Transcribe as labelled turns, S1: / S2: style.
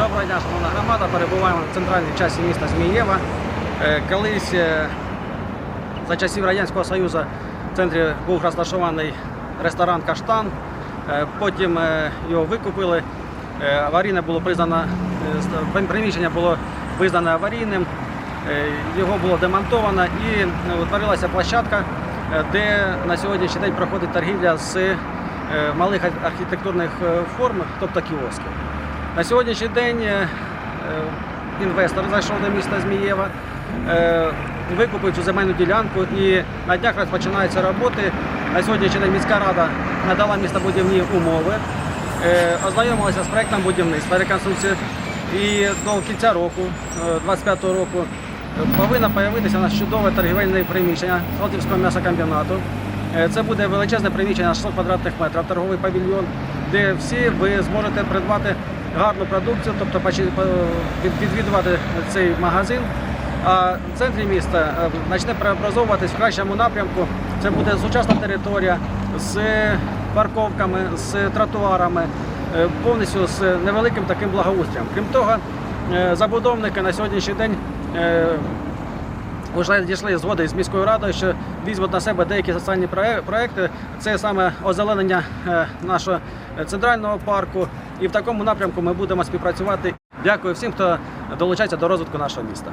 S1: Доброго дня, шановна громада. Перебуваємо в центральній часті міста Змієва. Е, Колись е, за часів Радянського Союзу в центрі був розташований ресторан Каштан. Е, Потім його викупили. Аварійне було признано, приміщення було визнане аварійним. Його було демонтовано і утворилася площадка, де на сьогоднішній день проходить торгівля з малих архітектурних форм, тобто кіосків. На сьогоднішній день е, е, інвестор зайшов до міста Змієва, е, викупив цю земельну ділянку і на днях розпочинаються роботи. На сьогоднішній день міська рада надала містобудівні умови, ознайомилася з проектом будівництва реконструкції. І до кінця року, е, 25-го року, повинно з'явитися у нас чудове торгівельне приміщення Салтівського м'ясокомбінату. Це буде величезне приміщення на 600 квадратних метрів, торговий павільйон, де всі ви зможете придбати гарну продукцію, тобто відвідувати цей магазин. А в центрі міста е, почне преобразовуватись в кращому напрямку. Це буде сучасна територія з парковками, з тротуарами, е, повністю з невеликим таким благоустрієм. Крім того, е, забудовники на сьогоднішній день вже дійшли згоди з міською радою, що візьмуть на себе деякі соціальні проекти. Це саме озеленення е, нашого центрального парку. І в такому напрямку ми будемо співпрацювати. Дякую всім, хто долучається до розвитку нашого міста.